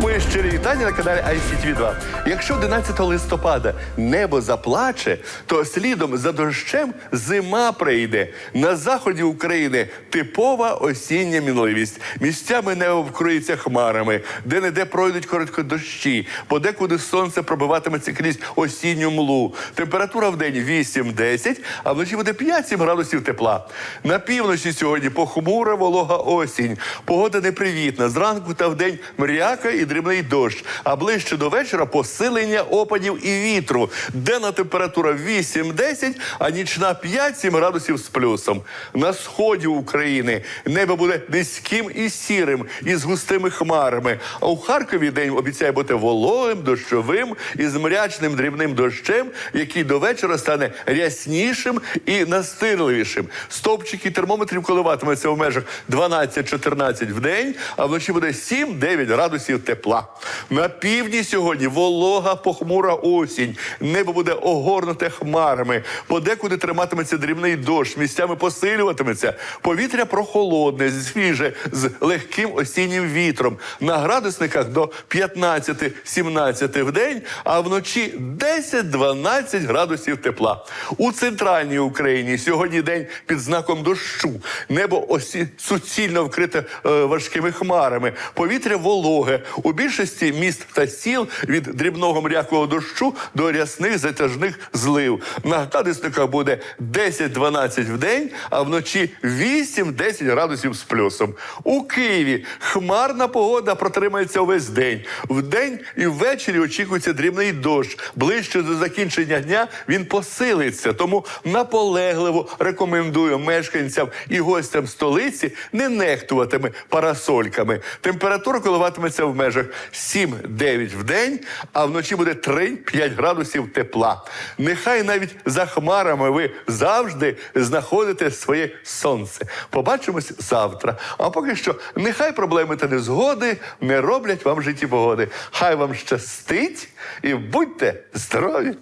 Мої щирі вітання на каналі ICTV 2 Якщо 11 листопада небо заплаче, то слідом за дощем зима прийде. На заході України типова осіння мінливість. Місцями небо вкриється хмарами, де не де пройдуть коротко дощі, подекуди сонце пробиватиметься крізь осінню млу. Температура в день 8-10, а вночі буде 5-7 градусів тепла. На півночі сьогодні похмура волога осінь. Погода непривітна. Зранку та вдень мряка і дрібний дощ. А ближче до вечора посилення опадів і вітру. Денна температура 8-10, а нічна 5-7 градусів з плюсом. На сході України небо буде низьким і сірим, із густими хмарами. А у Харкові день обіцяє бути вологим, дощовим і з мрячним дрібним дощем, який до вечора стане ряснішим і настирливішим. Стовпчики термометрів коливатимуться в межах 12-14 в день, а вночі буде 7-9 градусів тепла. На півдні сьогодні волога похмура осінь. Небо буде огорнуте хмарами. Подекуди триматиметься дрібний дощ, місцями посилюватиметься. Повітря прохолодне, свіже, з легким осіннім вітром. На градусниках до 15-17 в день, а вночі 10-12 градусів тепла. У центральній Україні сьогодні день під знаком дощу. Небо осі... суцільно вкрите е, важкими хмарами. Повітря вологе. У більшості міст та сіл від дрібного мрякого дощу до рясних затяжних злив. На градусниках буде 10-12 в день, а вночі 8-10 градусів з плюсом. У Києві хмарна погода протримається увесь день. Вдень і ввечері очікується дрібний дощ. Ближче до закінчення дня він посилиться. Тому наполегливо рекомендую мешканцям і гостям столиці не нехтуватиме парасольками. Температура коливатиметься в межах 7-9 в день, а вночі буде 3-5 градусів тепла. Нехай навіть за хмарами ви завжди знаходите своє сонце. Побачимось завтра. А поки що, нехай проблеми та незгоди не роблять вам житті погоди. Хай вам щастить і будьте здорові!